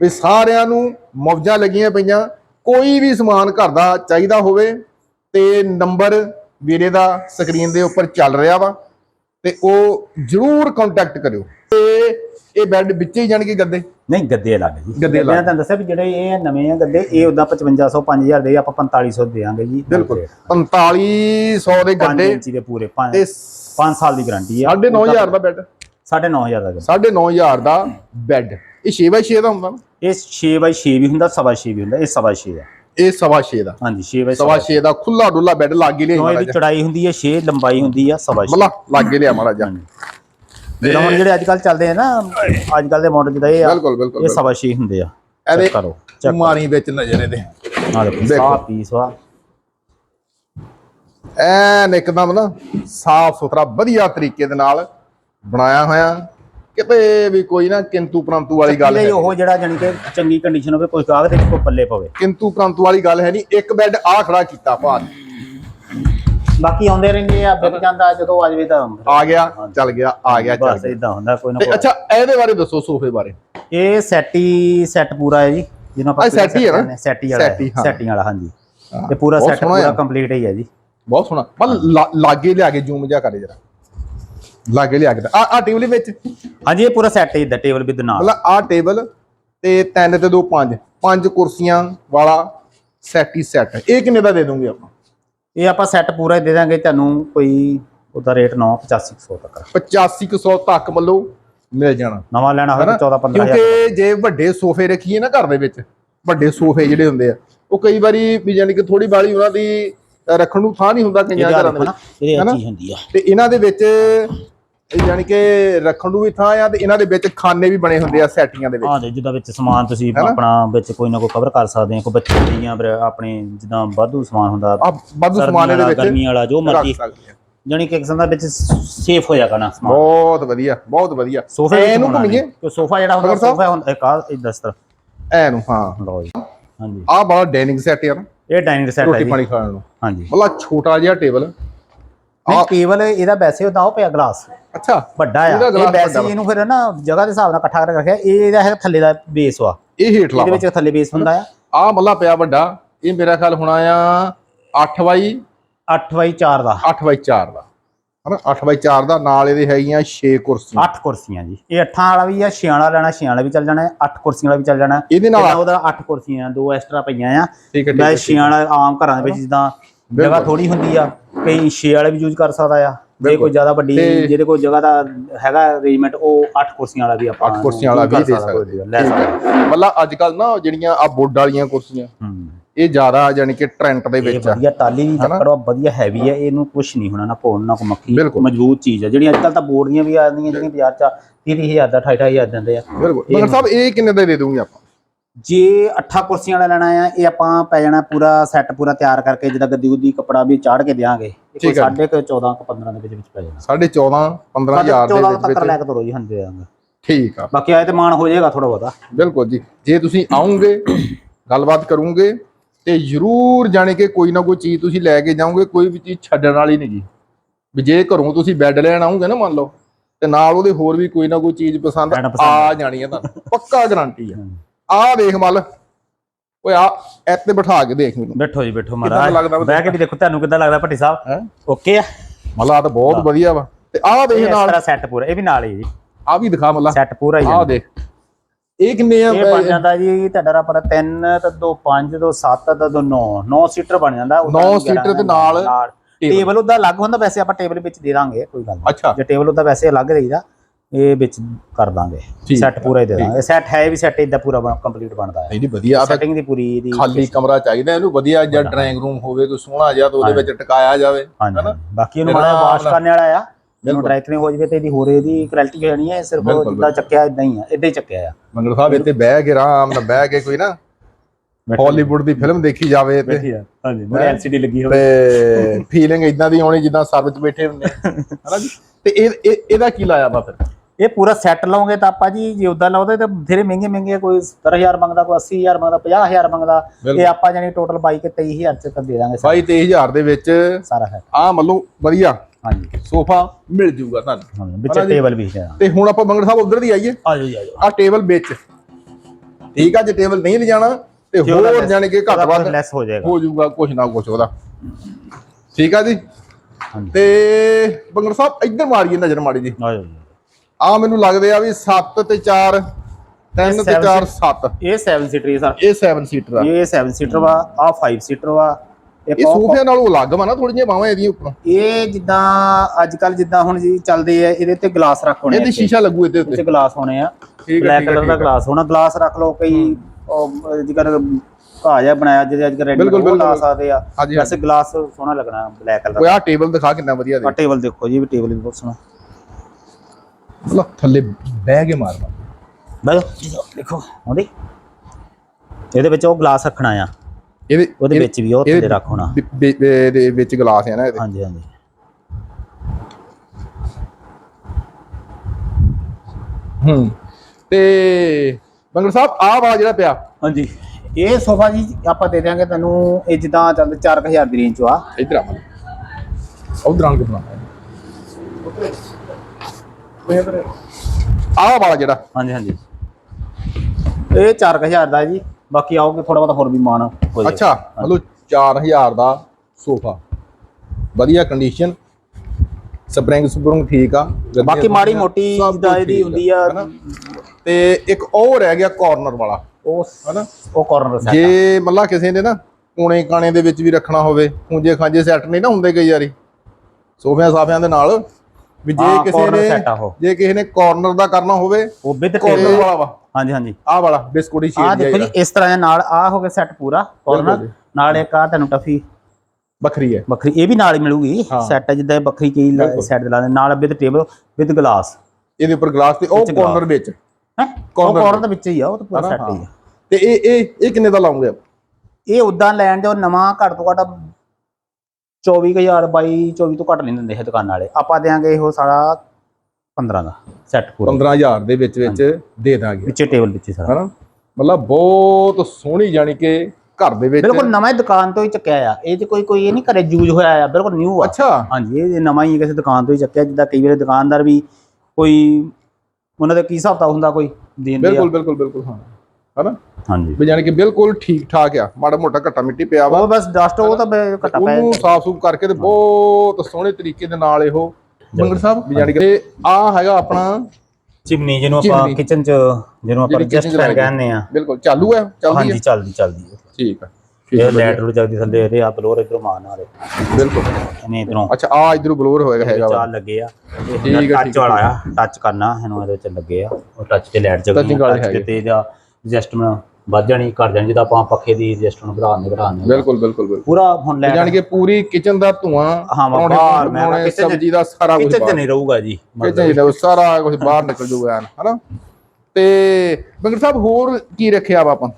Speaker 1: ਵੀ ਸਾਰਿਆਂ ਨੂੰ ਮੌਜਾਂ ਲੱਗੀਆਂ ਪਈਆਂ ਕੋਈ ਵੀ ਸਮਾਨ ਘਰ ਦਾ ਚਾਹੀਦਾ ਹੋਵੇ ਤੇ ਨੰਬਰ ਵੀਰੇ ਦਾ ਸਕਰੀਨ ਦੇ ਉੱਪਰ ਚੱਲ ਰਿਹਾ ਵਾ ਤੇ ਉਹ ਜਰੂਰ ਕੰਟੈਕਟ ਕਰਿਓ। ਤੇ ਇਹ ਬੈੱਡ ਵਿੱਚ ਹੀ ਜਾਣਗੇ ਗੱਦੇ?
Speaker 2: ਨਹੀਂ ਗੱਦੇ ਅਲੱਗ ਜੀ।
Speaker 1: ਗੱਦੇ ਅਲੱਗ।
Speaker 2: ਮੈਂ ਤੁਹਾਨੂੰ ਦੱਸਿਆ ਵੀ ਜਿਹੜੇ ਇਹ ਨਵੇਂ ਆ ਗੱਦੇ ਇਹ ਉਦਾਂ 5500 5000 ਦੇ ਆਪਾਂ 4500 ਦੇਾਂਗੇ ਜੀ।
Speaker 1: ਬਿਲਕੁਲ। 4500 ਦੇ
Speaker 2: 5
Speaker 1: ਗੱਡੇ
Speaker 2: ਇੰਚੀ ਦੇ ਪੂਰੇ 5
Speaker 1: ਤੇ
Speaker 2: 5 ਸਾਲ ਦੀ ਗਾਰੰਟੀ ਆ।
Speaker 1: 9500 ਦਾ ਬੈੱਡ
Speaker 2: 9500 ਦਾ ਗੱਦਾ
Speaker 1: 9500 ਦਾ ਬੈੱਡ ਇਹ 6x6 ਦਾ ਹੁੰਦਾ ਨਾ?
Speaker 2: ਇਹ 6x6 ਵੀ ਹੁੰਦਾ 6.5 ਵੀ ਹੁੰਦਾ ਇਹ 6.5 ਆ
Speaker 1: ਇਹ 6.5 ਦਾ।
Speaker 2: ਹਾਂਜੀ 6x6
Speaker 1: 6.5 ਦਾ ਖੁੱਲਾ ਡੁੱਲਾ ਬੈੱਡ ਲਾਗੇ ਲਿਆ ਮਾੜਾ
Speaker 2: ਇਹਦੀ ਚੜਾਈ ਹੁੰਦੀ ਹੈ 6 ਲੰਬਾਈ ਹੁੰਦੀ ਆ 6.5
Speaker 1: ਮੱਲਾ ਲਾਗੇ ਲਿਆ ਜਿਹਾ
Speaker 2: ਜਿਹੜਾ ਹੁਣ ਜਿਹੜੇ ਅੱਜ ਕੱਲ ਚੱਲਦੇ ਆ ਨਾ ਅੱਜ ਕੱਲ ਦੇ ਮਾਡਲ ਜਿਹਦਾ ਇਹ ਆ
Speaker 1: ਬਿਲਕੁਲ ਬਿਲਕੁਲ
Speaker 2: ਇਹ 6.5 ਹੁੰਦੇ ਆ।
Speaker 1: ਇਹਦੇ
Speaker 2: ਕਰੋ
Speaker 1: ਮਾਰੀ ਵਿੱਚ ਨਜ਼ਰ ਇਹਦੇ।
Speaker 2: ਆ ਦੇਖੋ। ਸਾਹ ਪੀਸ ਵਾ।
Speaker 1: ਐਨ ਇੱਕਦਮ ਨਾ ਸਾਫ਼ ਸੁਥਰਾ ਵਧੀਆ ਤਰੀਕੇ ਦੇ ਨਾਲ ਬਣਾਇਆ ਹੋਇਆ। ਕਿਤੇ ਵੀ ਕੋਈ ਨਾ ਕਿੰਤੂ ਪ੍ਰੰਤੂ ਵਾਲੀ ਗੱਲ
Speaker 2: ਗੱਲ
Speaker 1: ਹੈ
Speaker 2: ਉਹ ਜਿਹੜਾ ਜਾਨੀ ਕਿ ਚੰਗੀ ਕੰਡੀਸ਼ਨ ਹੋਵੇ ਕੋਈ ਕਾਗਜ਼ ਤੇ ਕੋਈ ਪੱਲੇ ਪਵੇ।
Speaker 1: ਕਿੰਤੂ ਪ੍ਰੰਤੂ ਵਾਲੀ ਗੱਲ ਹੈ ਨਹੀਂ ਇੱਕ ਬੈੱਡ ਆ ਖੜਾ ਕੀਤਾ ਭਾਰ
Speaker 2: ਬਾਕੀ ਆਉਂਦੇ ਰਹਿੰਦੇ ਆ ਵਿਕ ਜਾਂਦਾ ਜਦੋਂ ਆ ਜਵੇ ਤਾਂ
Speaker 1: ਆ ਗਿਆ ਚੱਲ ਗਿਆ ਆ ਗਿਆ ਚੱਲ
Speaker 2: ਬਸ ਇਦਾਂ ਹੁੰਦਾ ਕੋਈ ਨਾ
Speaker 1: ਤੇ ਅੱਛਾ ਇਹਦੇ ਬਾਰੇ ਦੱਸੋ ਸੋਫੇ ਬਾਰੇ।
Speaker 2: ਇਹ ਸੈਟੀ ਸੈੱਟ ਪੂਰਾ ਹੈ ਜੀ ਜਿਹਨੂੰ ਆਪਾਂ
Speaker 1: set ਹੀ ਨਾ?
Speaker 2: ਸੈਟੀ ਵਾਲਾ। ਸੈਟਿੰਗ ਵਾਲਾ ਹਾਂਜੀ। ਤੇ ਪੂਰਾ ਸੈੱਟ ਪੂਰਾ। ਕੰਪਲੀਟ ਹੀ ਹੈ ਜੀ।
Speaker 1: ਬਹੁਤ ਸੋਹਣਾ। ਮਨ ਲਾਗੇ ਲਿਆ ਕੇ ਜ਼ੂਮ ਜਿਹਾ ਕਰੇ ਜਰਾ। ਲਾਗੇ ਲਿਆ ਕੇ ਆ ਆ ਟੇਬਲ ਵਿੱਚ।
Speaker 2: ਹਾਂਜੀ ਇਹ ਪੂਰਾ ਸੈੱਟ ਹੀ ਟੇਬਲ ਵਿਦ ਨਾਲ।
Speaker 1: ਮਤਲਬ ਆ ਟੇਬਲ ਤੇ ਤਿੰਨ ਤੇ ਦੋ ਪੰਜ। ਪੰਜ ਕੁਰਸੀਆਂ ਵਾਲਾ ਸੈਟ ਹੀ ਸੈਟ ਇਹ ਕਿੰਨੇ ਦਾ ਦੇ ਦੋਗੇ ਆਪਾਂ?
Speaker 2: ਇਹ ਆਪਾਂ ਸੈੱਟ ਪੂਰਾ ਹੀ ਦੇ ਦਾਂਗੇ ਤੁਹਾਨੂੰ ਕੋਈ ਉਹਦਾ ਰੇਟ 9 8500 ਤੱਕ।
Speaker 1: 8500 ਤੱਕ ਮੱਲੋ ਮਿਲ ਜਾਣਾ।
Speaker 2: ਨਵਾਂ ਲੈਣਾ ਹੋਵੇ
Speaker 1: ਹਨਾ?
Speaker 2: ਤਾਂ 14 15000
Speaker 1: ਕਿਉਂਕਿ ਜੇ ਵੱਡੇ ਸੋਫੇ ਰੱਖੀਏ ਨਾ ਘਰ ਦੇ ਵਿੱਚ ਵੱਡੇ ਸੋਫੇ ਜਿਹੜੇ ਹੁੰਦੇ ਆ ਉਹ ਕਈ ਵਾਰੀ ਵੀ ਜਾਨੀ ਕਿ ਥੋੜੀ ਬਾਲੀ ਉਹਨਾਂ ਦੀ ਅ, ਰੱਖਣ ਨੂੰ ਥਾਂ ਨਹੀਂ ਹੁੰਦਾ ਕਈਆਂ ਘਰਾਂ ਦੇ
Speaker 2: ਨਾ
Speaker 1: ਵਿੱਚ।
Speaker 2: ਇਹ
Speaker 1: ਹਨਾ?
Speaker 2: ਚੀਜ਼ ਹੁੰਦੀ ਆ।
Speaker 1: ਤੇ ਇਹਨਾਂ ਦੇ ਵਿੱਚ ਜਾਨੀ ਕਿ ਰੱਖਣ ਨੂੰ ਵੀ ਥਾਂ ਆ ਤੇ ਇਹਨਾਂ ਦੇ ਵਿੱਚ ਖਾਨੇ ਵੀ ਬਣੇ ਹੁੰਦੇ ਆ ਸੈਟੀਆਂ ਦੇ ਵਿੱਚ।
Speaker 2: ਹਾਂ ਜੀ ਜਿਹਦਾ ਵਿੱਚ ਸਮਾਨ ਤੁਸੀਂ? ਆਪਣਾ ਵਿੱਚ ਕੋਈ ਨਾ ਕੋਈ ਕਵਰ ਕਰ ਸਕਦੇ ਆ ਕੋਈ ਬੱਚੇ ਦੀਆਂ ਫਿਰ ਆਪਣੇ ਜਿੱਦਾਂ ਵਾਧੂ ਸਮਾਨ ਹੁੰਦਾ
Speaker 1: ਆ ਵਾਧੂ ਸਮਾਨ ਇਹਦੇ ਵਿੱਚ
Speaker 2: ਗਰਮੀ ਵਾਲਾ ਜੋ ਮਰਜ਼ੀ ਜਾਨੀ ਕਿ ਇੱਕ ਕਿਸਮ ਦਾ ਵਿੱਚ ਸੇਫ ਹੋ ਜਾਗਾ ਨਾ ਸਮਾਨ।
Speaker 1: ਬਹੁਤ ਵਧੀਆ ਬਹੁਤ ਵਧੀਆ।
Speaker 2: ਸੋਫੇ
Speaker 1: ਇਹਨੂੰ ਘੁੰਮੀਏ।
Speaker 2: ਕਿ ਸੋਫਾ ਜਿਹੜਾ ਹੁੰਦਾ ਸੋਫਾ ਹੁੰਦਾ ਇੱਕ ਆ ਦਸਤਰ
Speaker 1: ਐ ਨੂੰ ਹਾਂ।
Speaker 2: ਲਓ ਜੀ। ਹਾਂਜੀ।
Speaker 1: ਆ ਬੜਾ ਡਾਈਨਿੰਗ ਸੈਟ ਨਾ।
Speaker 2: ਇਹ ਡਾਈਨਿੰਗ ਸੈੱਟ ਹੈ
Speaker 1: ਰੋਟੀ ਪਾਣੀ ਖਾਣ ਨੂੰ।
Speaker 2: ਹਾਂਜੀ।
Speaker 1: ਮਤਲਬ ਛੋਟਾ ਜਿਹਾ ਟੇਬਲ
Speaker 2: ਨਹੀਂ ਟੇਬਲ ਇਹਦਾ ਵੈਸੇ ਹੁੰਦਾ ਉਹ ਪਿਆ ਗਲਾਸ।
Speaker 1: ਅੱਛਾ।
Speaker 2: ਵੱਡਾ ਆ। ਇਹ ਵੈਸੇ। ਇਹਨੂੰ ਫਿਰ ਨਾ ਜਗ੍ਹਾ ਦੇ ਹਿਸਾਬ ਨਾਲ ਇਕੱਠਾ ਕਰਕੇ ਰੱਖਿਆ। ਇਹ ਇਹਦਾ ਹੈ ਥੱਲੇ ਦਾ ਬੇਸ ਵਾ।
Speaker 1: ਇਹ ਹੇਠਲਾ
Speaker 2: ਇਹਦੇ ਵਿੱਚ ਥੱਲੇ ਬੇਸ ਹੁੰਦਾ ਆ।
Speaker 1: ਆ ਮੱਲਾ ਪਿਆ ਵੱਡਾ। ਇਹ ਮੇਰਾ ਖਿਆਲ ਹੋਣਾ ਆ 8 ਬਾਈ
Speaker 2: 8 ਬਾਈ 4 ਦਾ।
Speaker 1: 8 ਬਾਈ 4 ਦਾ। ਹਨਾ? 8 ਬਾਈ 4 ਦਾ। ਨਾਲ ਇਹਦੇ ਹੈਗੀਆਂ 6 ਕੁਰਸੀਆਂ।
Speaker 2: 8 ਕੁਰਸੀਆਂ ਜੀ। ਇਹ 8 ਵਾਲਾ ਵੀ ਆ 6 ਵਾਲਾ ਲੈਣਾ 6 ਵਾਲਾ ਵੀ ਚੱਲ ਜਾਣਾ 8 ਕੁਰਸੀਆਂ ਵਾਲਾ ਵੀ ਚੱਲ ਜਾਣਾ।
Speaker 1: ਇਹਦੇ ਨਾਲ
Speaker 2: ਉਹਦਾ 8 ਕੁਰਸੀਆਂ ਦੋ ਐਕਸਟਰਾ ਪਈਆਂ ਆ।
Speaker 1: ਠੀਕ ਹੈ ਠੀਕ
Speaker 2: ਮੈਂ
Speaker 1: ਹੈ।
Speaker 2: 6 ਵਾਲਾ ਆਮ ਘਰਾਂ ਦੇ ਵਿੱਚ ਜਿੱਦਾਂ ਜਗ੍ਹਾ ਥੋੜੀ ਹੁੰਦੀ ਆ। ਕਈ 6 ਵਾਲਾ ਵੀ ਯੂਜ਼ ਕਰ ਸਕਦਾ ਆ। ਜੇ ਕੋਈ ਜ਼ਿਆਦਾ ਵੱਡੀ
Speaker 1: ਤੇ-
Speaker 2: ਜਿਹਦੇ ਕੋਲ ਜਗ੍ਹਾ ਦਾ ਹੈਗਾ ਅਰੇਂਜਮੈਂਟ ਉਹ 8 ਕੁਰਸੀਆਂ ਵਾਲਾ ਵੀ ਆਪਾਂ
Speaker 1: 8 ਕੁਰਸੀਆਂ ਵਾਲਾ ਵੀ ਦੇ
Speaker 2: ਸਕਦਾ,
Speaker 1: ਸਕਦੇ।
Speaker 2: ਲੈ ਸਕਦੇ।
Speaker 1: ਮਤਲਬ ਅੱਜ ਕੱਲ ਨਾ ਜਿਹੜੀਆਂ ਆ ਬੋਰਡ ਵਾਲੀਆਂ ਕੁਰਸੀਆਂ
Speaker 2: ਹੂੰ।
Speaker 1: ਇਹ ਜ਼ਿਆਦਾ ਯਾਨੀ ਕਿ ਟ੍ਰੈਂਡ ਦੇ
Speaker 2: ਇਹ
Speaker 1: ਵਿੱਚ ਆ।
Speaker 2: ਵਧੀਆ ਟਾਲੀ ਦੀ? ਲੱਕੜ ਵਾ ਵਧੀਆ ਹੈਵੀ ਹੈ ਇਹਨੂੰ ਕੁਝ ਨਹੀਂ ਹੋਣਾ ਨਾ ਭੋਣ ਨਾ ਕੋ ਮੱਖੀ।
Speaker 1: ਬਿਲਕੁਲ।
Speaker 2: ਮਜ਼ਬੂਤ ਚੀਜ਼ ਹੈ ਜਿਹੜੀਆਂ ਅੱਜ ਕੱਲ ਤਾਂ ਬੋਰਡ ਦੀਆਂ ਵੀ ਆ ਰਹੀਆਂ ਜਿਹੜੀਆਂ ਬਾਜ਼ਾਰ ਚ 30000 ਦਾ 28000 ਦਿੰਦੇ ਆ।
Speaker 1: ਬਿਲਕੁਲ। ਮਗਰ ਸਾਹਿਬ ਇਹ ਕਿੰਨੇ ਦਾ ਦੇ ਦੂੰਗੇ ਆਪਾਂ?
Speaker 2: ਜੇ ਅੱਠਾ ਕੁਰਸੀਆਂ ਵਾਲਾ ਲੈਣਾ ਆ ਇਹ ਆਪਾਂ ਪੈ ਜਾਣਾ ਪੂਰਾ ਸੈੱਟ ਪੂਰਾ ਤਿਆਰ ਕਰਕੇ ਜਿਹਦਾ ਗੱਦੀ ਗੁੱਦੀ ਕੱਪੜਾ ਵੀ ਚਾੜ ਕੇ ਦੇਾਂਗੇ ਕੋਈ
Speaker 1: ਠੀਕ ਹੈ।
Speaker 2: ਸਾਢੇ ਕੁ 14 ਕੁ 15 ਦੇ ਵਿੱਚ ਵਿੱਚ ਪੈ ਜਾਣਾ।
Speaker 1: 14.5 15000 ਦੇ
Speaker 2: 14
Speaker 1: ਵਿੱਚ
Speaker 2: ਤੱਕ ਲੈ
Speaker 1: ਵਿੱਚ
Speaker 2: ਕੇ ਤੋਰੋ ਜੀ ਹਾਂਜੀ ਦਾਂਗੇ
Speaker 1: ਠੀਕ ਆ।
Speaker 2: ਬਾਕੀ ਆਏ ਤੇ ਮਾਨ ਹੋ ਜਾਏਗਾ ਥੋੜਾ ਬਹੁਤਾ।
Speaker 1: ਬਿਲਕੁਲ ਜੀ। ਜੇ ਤੁਸੀਂ ਆਉਂਗੇ ਗੱਲਬਾਤ ਕਰੋਗੇ ਤੇ ਜ਼ਰੂਰ ਜਾਣੇ ਕਿ ਕੋਈ ਨਾ ਕੋਈ ਚੀਜ਼ ਤੁਸੀਂ ਲੈ ਕੇ ਜਾਓਗੇ ਕੋਈ ਵੀ ਚੀਜ਼ ਛੱਡਣ ਵਾਲੀ ਨਹੀਂ ਜੀ। ਵੀ ਜੇ ਘਰੋਂ ਤੁਸੀਂ ਬੈੱਡ ਲੈਣ ਆਉਂਗੇ ਨਾ ਮੰਨ ਲਓ ਤੇ ਨਾਲ ਉਹਦੇ ਹੋਰ ਵੀ ਕੋਈ ਨਾ ਕੋਈ ਚੀਜ਼ ਪਸੰਦ ਆ ਜਾਣੀ ਹੈ ਤੁਹਾਨੂੰ। ਪੱਕਾ ਗਾਰੰਟੀ ਆ। ਆਹ ਦੇਖ ਮੱਲ। ਓਏ ਆ ਇੱਥੇ ਬਿਠਾ ਕੇ ਦੇਖ ਮੈਨੂੰ।
Speaker 2: ਬੈਠੋ ਜੀ ਬੈਠੋ
Speaker 1: ਵਾ
Speaker 2: ਬਹਿ ਕੇ ਵੀ ਦੇਖੋ ਤੁਹਾਨੂੰ ਕਿੱਦਾਂ ਲੱਗਦਾ ਭੱਟੀ ਸਾਹਿਬ? ਓਕੇ ਆ?
Speaker 1: ਮੱਲਾ ਆ ਤਾਂ ਬਹੁਤ ਵਧੀਆ ਵਾ। ਤੇ ਆਹ ਦੇਖ
Speaker 2: ਇਸ
Speaker 1: ਨਾਲ।
Speaker 2: ਤਰ੍ਹਾਂ ਸੈੱਟ ਪੂਰਾ ਇਹ ਵੀ ਨਾਲ ਹੀ ਜੀ।
Speaker 1: ਆ ਵੀ ਦਿਖਾ ਮੱਲਾ।
Speaker 2: ਸੈੱਟ ਪੂਰਾ ਹੀ
Speaker 1: ਆਹ
Speaker 2: ਹੈ
Speaker 1: ਦੇਖ। ਇਹ ਕਿੰਨੇ ਆ
Speaker 2: ਇਹ ਬਣ ਜਾਂਦਾ ਜੀ ਤੁਹਾਡਾ ਪਰ 3 ਤੇ 2 5 ਤੋਂ 7 ਤੇ 2 9 9 ਸੀਟਰ ਬਣ ਜਾਂਦਾ ਉਹਦਾ
Speaker 1: ਨੌ
Speaker 2: ਵੀ
Speaker 1: ਸੀਟਰ ਤੇ ਨਾਲ
Speaker 2: ਟੇਬਲ ਉਹਦਾ ਅਲੱਗ ਹੁੰਦਾ ਵੈਸੇ ਆਪਾਂ ਟੇਬਲ ਵਿੱਚ ਦੇ ਦਾਂਗੇ ਕੋਈ ਗੱਲ ਨਹੀਂ। ਜੇ ਟੇਬਲ ਉਹਦਾ ਵੈਸੇ ਅਲੱਗ ਦੇਈਦਾ ਇਹ ਵਿੱਚ ਕਰ ਦਾਂਗੇ। ਸੈੱਟ ਪੂਰਾ ਹੀ ਦੇ ਦਾਂਗੇ। ਸੈੱਟ ਹੈ ਵੀ ਸੈੱਟ ਇਦਾਂ ਪੂਰਾ ਕੰਪਲੀਟ ਬਣਦਾ ਹੈ।
Speaker 1: ਨਹੀਂ ਵਧੀਆ
Speaker 2: ਸੈਟਿੰਗ ਦੀ ਪੂਰੀ ਇਹਦੀ
Speaker 1: ਖਾਲੀ ਕਮਰਾ ਚਾਹੀਦਾ ਇਹਨੂੰ ਵਧੀਆ ਜਿਹਾ ਡਰਾਇੰਗ ਰੂਮ ਹੋਵੇ ਕੋਈ ਸੋਹਣਾ ਜਿਹਾ ਤੇ ਉਹਦੇ ਵਿੱਚ ਟਿਕਾਇਆ ਜਾਵੇ ਹਨਾ?
Speaker 2: ਬਾਕੀ ਇਹਨੂੰ ਮਾੜਾ ਵਾਸ਼ ਕਰਨ ਵਾਲਾ ਆ। ਇਹਨੂੰ
Speaker 1: ਬਿਲਕੁਲ।
Speaker 2: ਡਰਾਈ ਕਲੀਨ ਹੋ ਜਵੇ ਤੇ ਇਹਦੀ ਹੋਰ ਇਹਦੀ ਕੁਆਲਿਟੀ ਹੋ ਜਾਣੀ ਹੈ ਸਿਰਫ ਜਿੱਦਾਂ ਚੱਕਿਆ ਇਦਾਂ ਹੀ ਆ ਇਦਾਂ ਹੀ ਚੱਕਿਆ ਆ।
Speaker 1: ਮੰਗਲ ਸਾਹਿਬ ਇੱਥੇ ਬਹਿ ਕੇ ਆਰਾਮ ਨਾਲ ਬਹਿ ਕੇ ਕੋਈ ਨਾ ਹਾਲੀਵੁੱਡ ਦੀ ਫਿਲਮ ਦੇਖੀ ਜਾਵੇ ਤੇ
Speaker 2: ਹਾਂਜੀ ਮੋਰ ਐਲਸੀਡੀ ਲੱਗੀ ਹੋਵੇ।
Speaker 1: ਤੇ ਫੀਲਿੰਗ ਇਦਾਂ ਦੀ ਆਉਣੀ ਜਿੱਦਾਂ ਸਰਵ ਚ ਬੈਠੇ ਹੁੰਦੇ। ਹਨਾ ਜੀ? ਤੇ ਇਹ ਇਹ- ਇਹਦਾ ਕੀ ਲਾਇਆ ਵਾ ਫਿਰ?
Speaker 2: ਇਹ ਪੂਰਾ ਸੈੱਟ ਲਓਗੇ ਤਾਂ ਆਪਾਂ ਜੀ ਜੇ ਉਦਾਂ ਲਾਉਂਦੇ ਤਾਂ ਬਥੇਰੇ ਮਹਿੰਗੇ ਮਹਿੰਗੇ ਕੋਈ 70000 ਮੰਗਦਾ ਕੋਈ 80000 ਮੰਗਦਾ 50000 ਮੰਗਦਾ। ਇਹ ਆਪਾਂ ਜਾਨੀ ਟੋਟਲ 22 ਕੇ 23000 ਚ ਕਰ ਦੇ ਦਾਂਗੇ
Speaker 1: ਬਾਈ 23000 ਦੇ ਵਿੱਚ
Speaker 2: ਸਾਰਾ ਹੈ।
Speaker 1: ਆ ਮੱਲੋ ਵਧੀਆ
Speaker 2: ਹਾਂਜੀ।
Speaker 1: ਸੋਫਾ ਮਿਲ ਜੂਗਾ ਤੁਹਾਨੂੰ।
Speaker 2: ਵਿੱਚ? ਟੇਬਲ ਵੀ ਹੈ।
Speaker 1: ਤੇ ਹੁਣ ਆਪਾਂ ਮੰਗਲ ਸਾਹਿਬ ਉਧਰ ਦੀ ਆਈਏ।
Speaker 2: ਆ ਜਾਓ ਜੀ ਆ ਜਾਓ।
Speaker 1: ਆ ਟੇਬਲ ਵਿੱਚ। ਠੀਕ ਆ ਜੇ ਟੇਬਲ ਨਹੀਂ ਲਿਜਾਣਾ ਤੇ ਹੋਰ ਜਾਣੇ ਕਿ ਘੱਟ ਵੱਧ
Speaker 2: ਲੈਸ ਹੋ ਜਾਏਗਾ।
Speaker 1: ਹੋ ਜਾਊਗਾ ਕੁਛ ਨਾ ਕੁਛ ਉਹਦਾ। ਠੀਕ ਆ ਜੀ? ਤੇ ਬੰਗੜ ਸਾਹਿਬ ਇੱਧਰ ਮਾਰੀਏ ਨਜ਼ਰ ਮਾੜੀ ਜੀ।
Speaker 2: ਆ ਜਾਓ ਜੀ।
Speaker 1: ਆ ਮੈਨੂੰ ਲੱਗਦੇ ਆ ਵੀ 7 ਤੇ 4 3 ਤੇ
Speaker 2: seven
Speaker 1: 4 7
Speaker 2: ਇਹ 7 ਸੀਟਰ ਹੈ ਸਰ।
Speaker 1: ਇਹ 7 ਸੀਟਰ ਆ।
Speaker 2: ਇਹ 7 ਸੀਟਰ ਵਾ ਆ 5 ਸੀਟਰ ਵਾ।
Speaker 1: ਇਹ ਸੋਫਿਆਂ ਨਾਲੋਂ ਅਲੱਗ ਵਾ ਨਾ ਥੋੜੀਆਂ ਬਾਹਾਂ ਇਹਦੀਆਂ ਉੱਪਰ।
Speaker 2: ਇਹ ਜਿੱਦਾਂ ਅੱਜ ਕੱਲ ਜਿੱਦਾਂ ਹੁਣ ਜੀ ਚੱਲਦੇ ਆ ਇਹਦੇ ਤੇ ਗਲਾਸ ਰੱਖ ਹੋਣੇ
Speaker 1: ਇਹਦੇ ਸ਼ੀਸ਼ਾ ਲੱਗੂ ਇਹਦੇ ਉੱਤੇ।
Speaker 2: ਗਲਾਸ ਹੋਣੇ ਆ। ਬਲੈਕ ਕਲਰ ਦਾ। ਗਲਾਸ ਹੋਣਾ। ਗਲਾਸ ਰੱਖ ਲਓ ਕਈ ਜਿਕਰ ਘਾਹ ਜਿਹਾ ਬਣਾਇਆ ਜਿਹਦੇ ਅੱਜ ਕੱਲ ਰੈਡੀ
Speaker 1: ਬਿਲਕੁਲ,
Speaker 2: ਲਾ
Speaker 1: ਬਿਲਕੁਲ।
Speaker 2: ਸਕਦੇ ਆ ਵੈਸੇ ਗਲਾਸ ਸੋਹਣਾ ਲੱਗਣਾ ਬਲੈਕ ਕਲਰ
Speaker 1: ਓਏ ਆ ਟੇਬਲ ਦਿਖਾ ਕਿੰਨਾ ਵਧੀਆ
Speaker 2: ਦਾ
Speaker 1: ਦੇ।
Speaker 2: ਟੇਬਲ ਦੇਖੋ ਜੀ ਵੀ ਟੇਬਲ ਵੀ ਬਹੁਤ ਸੋਹਣਾ।
Speaker 1: ਮਤਲਬ ਥੱਲੇ ਬਹਿ ਕੇ ਮਾਰਨਾ
Speaker 2: ਬੈਠੋ ਜੀ। ਦੇਖੋ ਆਉਂਦੀ। ਇਹਦੇ ਵਿੱਚ ਉਹ ਗਲਾਸ ਰੱਖਣਾ ਆ।
Speaker 1: ਇਹਦੇ
Speaker 2: ਉਹਦੇ ਵਿੱਚ ਵੀ ਉਹ ਥੱਲੇ ਰੱਖ ਹੋਣਾ।
Speaker 1: ਇਹਦੇ ਵਿੱਚ ਗਲਾਸ ਹੈ ਨਾ ਇਹਦੇ।
Speaker 2: ਹਾਂਜੀ ਹਾਂਜੀ।
Speaker 1: ਹੂੰ। ਤੇ ਬੰਗੜ ਸਾਹਿਬ ਆਹ ਵਾਲਾ ਜਿਹੜਾ ਪਿਆ।
Speaker 2: ਹਾਂਜੀ। ਇਹ ਸੋਫਾ ਜੀ ਆਪਾਂ ਦੇ ਦਿਆਂਗੇ ਤੁਹਾਨੂੰ ਇਹ ਜਿੱਦਾਂ ਚੱਲਦੇ 4000 ਦੀ ਰੇਂਜ ਚ ਆ।
Speaker 1: ਇੱਧਰ ਆ। ਮਨ ਉਧਰ ਕੇ ਬਣਾ ਆਹ ਵਾਲਾ ਜਿਹੜਾ?
Speaker 2: ਹਾਂਜੀ ਹਾਂਜੀ। ਇਹ 4000 ਦਾ ਜੀ। ਬਾਕੀ ਆਓਗੇ ਥੋੜਾ ਬਹੁਤਾ ਹੋਰ ਵੀ ਮਾਨ ਹੋ
Speaker 1: ਅੱਛਾ ਮਤਲਬ 4000 ਦਾ ਸੋਫਾ। ਵਧੀਆ ਕੰਡੀਸ਼ਨ ਸਪਰਿੰਗ ਸਪਰਿੰਗ ਠੀਕ ਆ।
Speaker 2: ਬਾਕੀ ਮਾੜੀ ਮੋਟੀ ਜਿੱਦਾਂ ਇਹਦੀ ਹੁੰਦੀ ਆ?
Speaker 1: ਤੇ ਇੱਕ ਉਹ ਰਹਿ ਗਿਆ ਕਾਰਨਰ ਵਾਲਾ।
Speaker 2: ਉਹ
Speaker 1: ਹਨਾ?
Speaker 2: ਉਹ ਕਾਰਨਰ ਸੈੱਟ
Speaker 1: ਜੇ ਮੱਲਾ ਕਿਸੇ ਨੇ ਨਾ ਕੋਣੇ ਕਾਣੇ ਦੇ ਵਿੱਚ ਵੀ ਰੱਖਣਾ ਹੋਵੇ ਖੂੰਜੇ ਖਾਂਜੇ ਸੈੱਟ ਨਹੀਂ ਨਾ ਹੁੰਦੇ ਕਈ ਵਾਰੀ। ਸੋਫਿਆਂ ਸਾਫਿਆਂ ਦੇ ਨਾਲ ਵੀ ਜੇ
Speaker 2: ਹਾਂ,
Speaker 1: ਕਿਸੇ ਨੇ
Speaker 2: ਆ।
Speaker 1: ਜੇ ਕਿਸੇ ਨੇ ਕਾਰਨਰ ਦਾ ਕਰਨਾ ਹੋਵੇ
Speaker 2: ਉਹ ਵਿਦ
Speaker 1: ਕਾਰਨਰ ਵਾਲਾ ਵਾ
Speaker 2: ਹਾਂਜੀ ਹਾਂਜੀ
Speaker 1: ਆਹ ਵਾਲਾ ਬਿਸਕੁਟੀ
Speaker 2: ਆ
Speaker 1: ਸ਼ੇਡ
Speaker 2: ਦੇਖੋ ਜੀ ਇਸ ਤਰ੍ਹਾਂ ਦੇ ਨਾਲ ਆ ਹੋ ਗਿਆ ਸੈੱਟ ਪੂਰਾ ਕਾਰਨਰ। ਨਾਲ ਇੱਕ ਆ ਤੁਹਾਨੂੰ ਟਫੀ
Speaker 1: ਵੱਖਰੀ ਹੈ
Speaker 2: ਵੱਖਰੀ ਇਹ ਵੀ ਨਾਲ ਹੀ ਮਿਲੂਗੀ
Speaker 1: ਹਾਂ।
Speaker 2: ਸੈੱਟ ਜਿੱਦਾਂ ਵੱਖਰੀ ਕੀ
Speaker 1: ਬਿਲਕੁਲ।
Speaker 2: ਸੈੱਟ ਦੇ ਲਾਦੇ ਨਾਲ ਵਿਦ ਟੇਬਲ ਵਿਦ ਗਲਾਸ
Speaker 1: ਇਹਦੇ ਉੱਪਰ ਗਲਾਸ ਤੇ ਉਹ। ਕਾਰਨਰ ਵਿੱਚ
Speaker 2: ਹੈ ਕਾਰਨਰ ਦੇ ਵਿੱਚ ਹੀ ਆ ਉਹ ਤਾਂ ਪੂਰਾ? ਸੈੱਟ ਹੀ
Speaker 1: ਹਾਂ।
Speaker 2: ਆ
Speaker 1: ਤੇ ਇਹ ਇਹ ਇਹ ਕਿੰਨੇ ਦਾ ਲਾਉਂਗੇ
Speaker 2: ਇਹ ਉਦਾਂ ਲੈਣ ਜੋ ਨਵਾਂ ਘੱਟ ਤੋਂ ਘੱਟ 24000 22 24 ਤੋਂ ਘੱਟ ਨਹੀਂ ਦਿੰਦੇ ਇਹ ਦੁਕਾਨ ਵਾਲੇ। ਆਪਾਂ ਦੇਾਂਗੇ ਇਹੋ ਸਾਰਾ 15 ਦਾ ਸੈੱਟ ਪੂਰਾ।
Speaker 1: 15000 ਦੇ ਵਿੱਚ ਵਿੱਚ ਦੇ ਦਾਂਗੇ।
Speaker 2: ਵਿੱਚੇ ਟੇਬਲ ਵਿੱਚ ਸਾਰਾ।
Speaker 1: ਹਨਾ? ਮਤਲਬ ਬਹੁਤ ਸੋਹਣੀ ਜਾਣੀ ਕਿ ਘਰ ਦੇ ਵਿੱਚ
Speaker 2: ਬਿਲਕੁਲ ਨਵਾਂ ਹੀ ਦੁਕਾਨ ਤੋਂ ਹੀ ਚੱਕਿਆ ਆ। ਇਹ ਚ ਕੋਈ ਕੋਈ ਇਹ ਨਹੀਂ ਘਰੇ ਯੂਜ਼ ਹੋਇਆ ਆ ਬਿਲਕੁਲ ਨਿਊ ਆ।
Speaker 1: ਅੱਛਾ।
Speaker 2: ਹਾਂਜੀ ਇਹ ਨਵਾਂ ਹੀ ਕਿਸੇ ਦੁਕਾਨ ਤੋਂ ਹੀ ਚੱਕਿਆ ਜਿੱਦਾਂ ਕਈ ਵਾਰ ਦੁਕਾਨਦਾਰ ਵੀ ਕੋਈ ਉਹਨਾਂ ਦਾ ਕੀ ਹਿਸਾਬ ਤਾਂ ਹੁੰਦਾ ਕੋਈ ਦੇਣ
Speaker 1: ਬਿਲਕੁਲ ਬਿਲਕੁਲ ਬਿਲਕੁਲ ਹਾਂ। ਹਨਾ?
Speaker 2: ਹਾਂਜੀ।
Speaker 1: ਵੀ ਜਾਣੀ ਕਿ ਬਿਲਕੁਲ ਠੀਕ ਠਾਕ ਆ ਮਾੜਾ ਮੋਟਾ ਘੱਟਾ ਮਿੱਟੀ ਪਿਆ ਵਾ।
Speaker 2: ਉਹ ਬਸ ਡਸਟ ਉਹ ਤਾਂ ਬੇ- ਘੱਟਾ ਪੈ
Speaker 1: ਉਹਨੂੰ ਸਾਫ਼ ਸੂਫ ਕਰਕੇ ਤੇ ਬਹੁਤ ਸੋਹਣੇ ਤਰੀਕੇ ਦੇ ਨਾਲ ਇਹੋ ਮੰਗੜ ਸਾਹਿਬ ਵੀ ਜਾਣੀ ਕਿ ਆ ਹੈਗਾ ਆਪਣਾ
Speaker 2: ਚਿਮਨੀ ਜਿਹਨੂੰ ਆਪਾਂ। ਕਿਚਨ ਚ ਜਿਹਨੂੰ ਆਪਾਂ ਐਡਜਸਟ ਕਰ ਕਹਿੰਦੇ ਆ।
Speaker 1: ਬਿਲਕੁਲ ਚਾਲੂ ਹੈ ਚੱਲਦੀ
Speaker 2: ਹਾਂਜੀ
Speaker 1: ਹੈ
Speaker 2: ਚੱਲਦੀ ਚੱਲਦੀ ਹੈ।
Speaker 1: ਠੀਕ ਹੈ
Speaker 2: ਇਹ ਲੈਟ ਰੂ ਚੱਲਦੀ ਥੱਲੇ ਇਹਦੇ ਆ ਬਲੋਰ ਇਧਰੋਂ ਮਾਰਨ ਵਾਲੇ।
Speaker 1: ਬਿਲਕੁਲ।
Speaker 2: ਇਹਨੇ ਇਧਰੋਂ।
Speaker 1: ਅੱਛਾ ਆ ਇਧਰੋਂ ਬਲੋਰ ਹੋਏਗਾ ਹੈਗਾ
Speaker 2: ਚਾਲ ਲੱਗੇ ਆ।
Speaker 1: ਠੀਕ ਹੈ,
Speaker 2: ਟੱਚ ਵਾਲਾ ਆ ਟੱਚ ਕਰਨਾ ਇਹਨੂੰ ਇਹਦੇ ਵਿੱਚ ਲੱਗੇ ਆ। ਉਹ ਟੱਚ ਤੇ ਲਾਈਟ ਜਗਦੀ ਟੱਚ। ਤੇ ਇਹਦਾ ਐਡਜਸਟਮੈਂਟ ਵੱਧ ਜਾਣੀ ਘਟ ਜਾਣੀ ਜਿੱਦਾਂ ਆਪਾਂ ਪੱਖੇ ਦੀ ਐਡਜਸਟਮੈਂਟ ਵਧਾਉਂਦੇ ਵਧਾਉਂਦੇ
Speaker 1: ਬਿਲਕੁਲ ਬਿਲਕੁਲ ਬਿਲਕੁਲ।
Speaker 2: ਪੂਰਾ ਹੁਣ
Speaker 1: ਜਾਣੀ
Speaker 2: ਲਾਈਟ
Speaker 1: ਕਿ ਪੂਰੀ ਕਿਚਨ ਦਾ ਧੂਆਂ
Speaker 2: ਹਾਂ, ਬਾਹਰ ਮੈਂ
Speaker 1: ਸਬਜ਼ੀ ਦਾ ਸਾਰਾ ਕੁਝ
Speaker 2: ਕਿਚਨ ਨਹੀਂ ਰਹੂਗਾ ਜੀ
Speaker 1: ਕਿਚਨ ਦਾ ਸਾਰਾ ਕੁਝ ਬਾਹਰ ਨਿਕਲ ਜੂਗਾ ਹਨਾ? ਤੇ ਬੰਗਰ ਸਾਹਿਬ ਹੋਰ ਕੀ ਰੱਖਿਆ ਆਪਾਂ?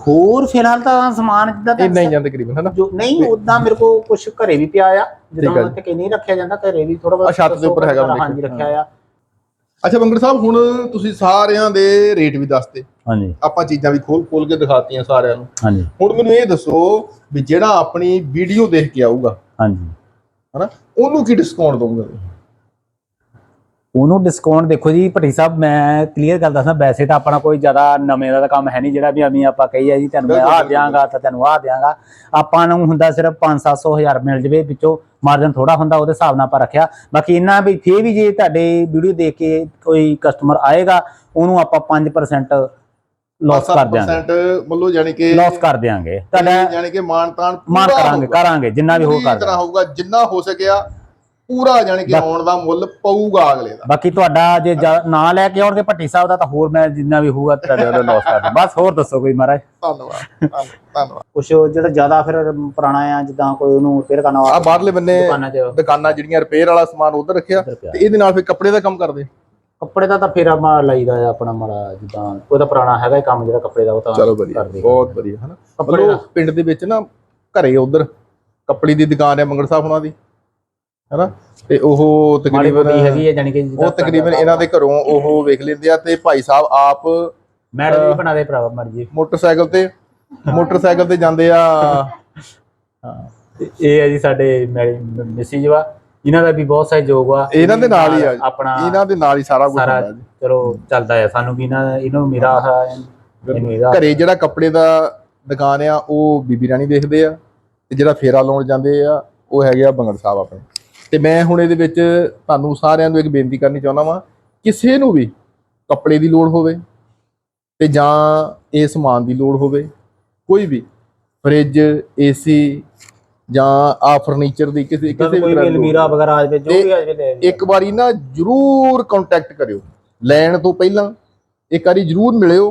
Speaker 2: ਹੋਰ ਫਿਲਹਾਲ ਤਾਂ ਸਮਾਨ ਜਿੱਦਾਂ ਤਾਂ
Speaker 1: ਇੰਨਾ ਹੀ ਜਾਂਦਾ ਤਕਰੀਬਨ ਹਨਾ?
Speaker 2: ਜੋ ਨਹੀਂ ਉਦਾਂ ਮੇਰੇ ਕੋ ਕੁਝ ਘਰੇ ਵੀ ਪਿਆ ਆ ਜਿੱਦਾਂ
Speaker 1: ਹੈ
Speaker 2: ਉੱਥੇ ਕਿ ਨਹੀਂ ਰੱਖਿਆ ਜਾਂਦਾ ਘਰੇ ਵੀ ਥੋੜਾ
Speaker 1: ਆਹ ਛੱਤ ਦੇ ਉੱਪਰ ਹੈਗਾ
Speaker 2: ਹਾਂਜੀ। ਰੱਖਿਆ ਆ।
Speaker 1: ਅੱਛਾ ਬੰਗੜ ਸਾਹਿਬ ਹੁਣ ਤੁਸੀਂ ਸਾਰਿਆਂ ਦੇ ਰੇਟ ਵੀ ਦੱਸਤੇ।
Speaker 2: ਹਾਂਜੀ।
Speaker 1: ਆਪਾਂ ਚੀਜ਼ਾਂ ਵੀ ਖੋਲ ਖੋਲ ਕੇ ਦਿਖਾਤੀਆਂ ਸਾਰਿਆਂ ਨੂੰ।
Speaker 2: ਹਾਂਜੀ।
Speaker 1: ਹੁਣ ਮੈਨੂੰ ਇਹ ਦੱਸੋ ਵੀ ਜਿਹੜਾ ਆਪਣੀ ਵੀਡੀਓ ਦੇਖ ਕੇ ਆਊਗਾ
Speaker 2: ਹਾਂਜੀ।
Speaker 1: ਹਨਾ ਉਹਨੂੰ ਕੀ ਡਿਸਕਾਊਂਟ ਦੋਗੇ
Speaker 2: ਉਹਨੂੰ ਡਿਸਕਾਊਂਟ ਦੇਖੋ ਜੀ ਭੱਟੀ ਸਾਹਿਬ ਮੈਂ ਕਲੀਅਰ ਗੱਲ ਦੱਸਣਾ ਵੈਸੇ ਤਾਂ ਆਪਣਾ ਕੋਈ ਜ਼ਿਆਦਾ ਨਵੇਂ ਦਾ ਕੰਮ ਹੈ ਨਹੀਂ ਜਿਹੜਾ ਵੀ ਅਮੀ ਆਪਾਂ ਕਹੀ ਆ ਜੀ ਤੈਨੂੰ ਮੈਂ ਆ। ਦਿਆਂਗਾ ਤਾਂ ਤੈਨੂੰ ਆ ਦਿਆਂਗਾ। ਆਪਾਂ ਨੂੰ ਹੁੰਦਾ ਸਿਰਫ 5-700 ਹਜ਼ਾਰ ਮਿਲ ਜਵੇ ਵਿੱਚੋਂ ਮਾਰਜਨ ਥੋੜਾ ਹੁੰਦਾ ਉਹਦੇ ਹਿਸਾਬ ਨਾਲ ਆਪਾਂ ਰੱਖਿਆ। ਬਾਕੀ ਇੰਨਾ ਵੀ ਫੇਰ ਵੀ ਜੇ ਤੁਹਾਡੇ ਵੀਡੀਓ ਦੇਖ ਕੇ ਕੋਈ ਕਸਟਮਰ ਆਏਗਾ ਉਹਨੂੰ ਆਪਾਂ 5% ਲਾਸ ਕਰ ਦਿਆਂਗੇ।
Speaker 1: 7% ਮਤਲਬ ਯਾਨੀ ਕਿ
Speaker 2: ਲਾਸ ਕਰ ਦਿਆਂਗੇ। ਤੁਹਾਡਾ
Speaker 1: ਯਾਨੀ ਕਿ ਮਾਨ ਤਾਨ
Speaker 2: ਮਾਨ ਕਰਾਂਗੇ ਕਰਾਂਗੇ ਜਿੰਨਾ ਵੀ ਹੋ
Speaker 1: ਪੂਰੀ
Speaker 2: ਕਰ
Speaker 1: ਤਰ੍ਹਾਂ ਹੋਊਗਾ ਜਿੰਨਾ ਹੋ ਸਕਿਆ ਪੂਰਾ ਯਾਨੀ ਕਿ ਆਉਣ ਦਾ ਮੁੱਲ ਪਊਗਾ ਅਗਲੇ ਦਾ।
Speaker 2: ਬਾਕੀ ਤੁਹਾਡਾ ਜੇ ਨਾਂ ਲੈ ਕੇ ਆਉਣਗੇ ਭੱਟੀ ਸਾਹਿਬ ਦਾ ਤਾਂ ਹੋਰ ਮੈਂ ਜਿੰਨਾ ਵੀ ਹੋਊਗਾ ਤੁਹਾਡੇ ਉਹਦਾ ਲਾਸ ਕਰ ਦਾਂ ਬਸ ਹੋਰ ਦੱਸੋ ਕੋਈ ਮਹਾਰਾਜ।
Speaker 1: ਧੰਨਵਾਦ ਧੰਨ- ਧੰਨਵਾਦ।
Speaker 2: ਕੁਛ ਜਿਹੜਾ ਜ਼ਿਆਦਾ ਫਿਰ ਪੁਰਾਣਾ ਆ ਜਿੱਦਾਂ ਕੋਈ ਉਹਨੂੰ ਰਿਪੇਅਰ ਕਰਨ
Speaker 1: ਆ ਬਾਹਰਲੇ ਬੰਨੇ
Speaker 2: ਦੁਕਾਨਾਂ
Speaker 1: ਜਿਹੜੀਆਂ ਰਿਪੇਅਰ ਵਾਲਾ ਸਮਾਨ ਉਧਰ ਰੱਖਿਆ। ਤੇ ਇਹਦੇ ਨਾਲ ਫਿਰ ਕੱਪੜੇ ਦਾ ਕੰਮ ਕਰਦੇ।
Speaker 2: ਕੱਪੜੇ ਦਾ ਤਾਂ ਫੇਰ ਮਾਰ ਲਈਦਾ ਆ ਆਪਣਾ ਮਾੜਾ ਜਿੱਦਾਂ ਉਹਦਾ ਪੁਰਾਣਾ ਹੈਗਾ ਕੰਮ ਜਿਹੜਾ ਕੱਪੜੇ ਦਾ ਉਹ ਤਾਂ
Speaker 1: ਚਲੋ ਵਧੀਆ
Speaker 2: ਕਰਦੇ
Speaker 1: ਬਹੁਤ ਵਧੀਆ ਹਨਾ।
Speaker 2: ਕੱਪੜੇ ਦਾ।
Speaker 1: ਪਿੰਡ ਦੇ ਵਿੱਚ ਨਾ ਘਰੇ ਉਧਰ ਕੱਪੜੀ ਦੀ ਦੁਕਾਨ ਹੈ ਮੰਗੜ ਸਾਹਿਬ ਉਹਨਾਂ ਦੀ। ਹਨਾ? ਤੇ ਉਹ ਤਕਰੀਬਨ
Speaker 2: ਹੈਗੀ ਹੈ ਜਾਨੀ ਕਿ
Speaker 1: ਉਹ ਤਕਰੀਬਨ ਇਹਨਾਂ ਦੇ ਘਰੋਂ ਉਹ ਵੇਖ ਲੈਂਦੇ ਆ ਤੇ ਭਾਈ ਸਾਹਿਬ ਆਪ
Speaker 2: ਮੈਡਮ ਵੀ ਬਣਾ ਦੇ ਭਰਾਵਾ ਮਰਜ਼ੀ
Speaker 1: ਮੋਟਰਸਾਈਕਲ ਤੇ ਮੋਟਰਸਾਈਕਲ ਤੇ ਜਾਂਦੇ ਆ।
Speaker 2: ਹਾਂ। ਤੇ ਇਹ ਹੈ ਜੀ ਸਾਡੇ ਮੈਸੇਜ ਵਾ ਇਹਨਾਂ ਦਾ ਵੀ ਬਹੁਤ ਸਹਿਯੋਗ ਵਾ
Speaker 1: ਇਹਨਾਂ ਦੇ ਨਾਲ ਹੀ ਆ।
Speaker 2: ਆਪਣਾ
Speaker 1: ਇਹਨਾਂ ਦੇ ਨਾਲ ਹੀ ਸਾਰਾ ਕੁਝ ਹੁੰਦਾ ਜੀ।
Speaker 2: ਚਲੋ ਚੱਲਦਾ ਹੈ ਸਾਨੂੰ ਵੀ ਇਹਨਾਂ ਇਹਨੂੰ ਮੇਰਾ ਇਹਦਾ
Speaker 1: ਘਰੇ ਜਿਹੜਾ ਕੱਪੜੇ ਦਾ ਦੁਕਾਨ ਆ ਉਹ ਬੀਬੀ ਰਾਣੀ ਦੇਖਦੇ ਆ। ਤੇ ਜਿਹੜਾ ਫੇਰਾ ਲਾਉਣ ਜਾਂਦੇ ਆ ਉਹ ਹੈਗੇ ਆ ਬੰਗੜ ਸਾਹਿਬ ਆਪਣੇ। ਤੇ ਮੈਂ ਹੁਣ ਇਹਦੇ ਵਿੱਚ ਤੁਹਾਨੂੰ ਸਾਰਿਆਂ ਨੂੰ ਇੱਕ ਬੇਨਤੀ ਕਰਨੀ ਚਾਹੁੰਦਾ ਵਾਂ ਕਿਸੇ ਨੂੰ ਵੀ ਕੱਪੜੇ ਦੀ ਲੋੜ ਹੋਵੇ ਤੇ ਜਾਂ ਇਹ ਸਮਾਨ ਦੀ ਲੋੜ ਹੋਵੇ ਕੋਈ ਵੀ ਫ੍ਰਿਜ ਏਸੀ ਜਾਂ ਆ ਫਰਨੀਚਰ ਦੀ ਕਿਸੇ ਕਿਸੇ ਵੀ ਦੀ
Speaker 2: ਅਲਮੀਰਾ ਵਗੈਰਾ ਆ ਜਾਵੇ ਜੋ ਵੀ ਲੈ ਆਈਏ।
Speaker 1: ਇੱਕ ਵਾਰੀ ਨਾ ਜਰੂਰ ਕੰਟੈਕਟ ਕਰਿਓ। ਲੈਣ ਤੋਂ ਪਹਿਲਾਂ ਇੱਕ ਵਾਰੀ ਜਰੂਰ ਮਿਲਿਓ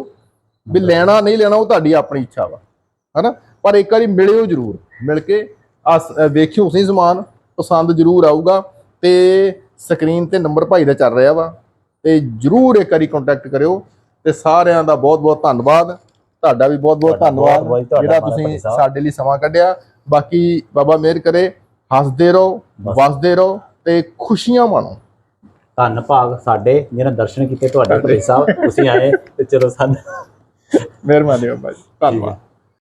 Speaker 1: ਵੀ ਲੈਣਾ ਨਹੀਂ ਲੈਣਾ ਉਹ ਤੁਹਾਡੀ ਆਪਣੀ ਇੱਛਾ ਵਾ ਹਨਾ? ਪਰ ਇੱਕ ਵਾਰੀ ਮਿਲਿਓ ਜਰੂਰ। ਮਿਲ ਕੇ ਆ ਵੇਖਿਓ ਸਹੀ ਸਮਾਨ। ਪਸੰਦ ਜਰੂਰ ਆਊਗਾ ਤੇ ਸਕਰੀਨ ਤੇ ਨੰਬਰ ਭਾਈ ਦਾ ਚੱਲ ਰਿਹਾ ਵਾ ਤੇ ਜਰੂਰ ਇੱਕ ਵਾਰੀ ਕੰਟੈਕਟ ਕਰਿਓ ਤੇ ਸਾਰਿਆਂ ਦਾ ਬਹੁਤ ਬਹੁਤ ਧੰਨਵਾਦ। ਤੁਹਾਡਾ ਵੀ ਬਹੁਤ ਬਹੁਤ ਧੰਨਵਾਦ ਜਿਹੜਾ ਤੁਸੀਂ। ਸਾਡੇ ਲਈ ਸਮਾਂ ਕੱਢਿਆ। ਬਾਕੀ ਬਾਬਾ ਮਿਹਰ ਕਰੇ ਹੱਸਦੇ ਰਹੋ। ਵਸਦੇ ਰਹੋ ਤੇ ਖੁਸ਼ੀਆਂ ਮਾਣੋ।
Speaker 2: ਧੰਨ ਭਾਗ ਸਾਡੇ ਜਿਹਨਾਂ ਦਰਸ਼ਨ ਕੀਤੇ ਤੁਹਾਡੇ ਭਾਈ ਸਾਹਿਬ ਤੁਸੀਂ ਆਏ ਤੇ ਚਲੋ ਸਾਨੂੰ
Speaker 1: ਮਿਹਰਬਾਨੀ ਬਾਬਾ ਜੀ ਧੰਨਵਾਦ।